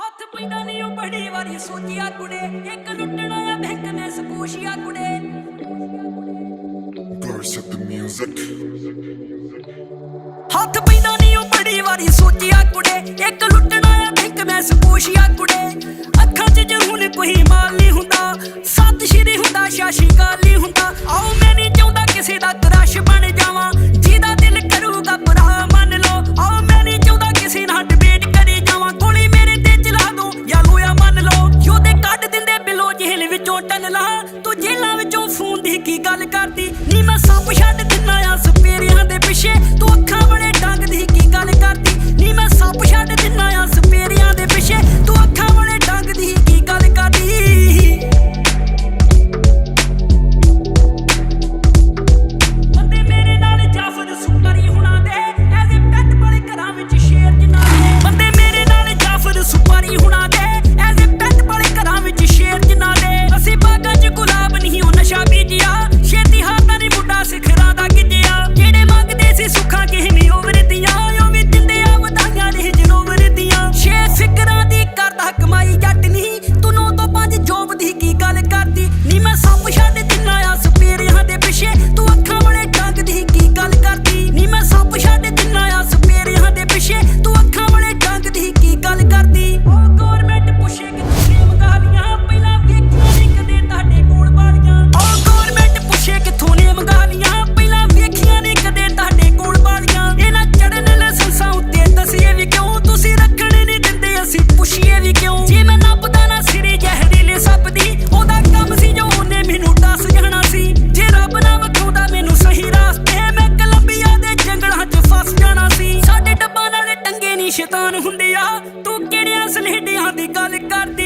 ਹੱਥ ਪੈਂਦਾ ਨਹੀਂ ਉਹ ਬੜੀ ਵਾਰੀ ਸੋਚਿਆ ਕੁੜੇ ਇੱਕ ਲੁੱਟਣਾ ਆ ਬੈਂਕ ਨੇ ਸਕੂਸ਼ੀਆ ਕੁੜੇ। ਹੱਥ ਪੈਂਦਾ ਬਟਨ ਲਾ। ਤੂੰ ਜੇਲਾ ਵਿੱਚੋਂ ਫੋਨ ਦੀ ਕੀ ਗੱਲ ਕਰਦੀ? ਨੀ ਮੈਂ ਸੱਪ ਛੱਡ ਦਿੰਨਾ ਆ ਸਪੇਰਿਆਂ ਦੇ ਪਿੱਛੇ। ਤੂੰ ਅੱਖਾਂ ਬੜੇ ਡੰਗ ਦੀ ਕੀ ਗੱਲ ਕਰਦੀ? ਨੀ ਮੈਂ ਸੱਪ ਛੱਡ ਦਿੰਨਾ ਆ ਸਪੇਰਿਆਂ ਦੇ ਪਿੱਛੇ। ਤੂੰ ਅੱਖਾਂ ਬੜੇ ਡੰਗ ਦੀ ਕੀ ਗੱਲ ਕਰਦੀ? ਬੰਦੇ ਮੇਰੇ ਨਾਲ ਜਾਫਰ ਸੁਪਰੀ ਹੁਣਾ ਅਸਲੀ ਢਿਆਂ ਦੀ ਗੱਲ ਕਰਦੀ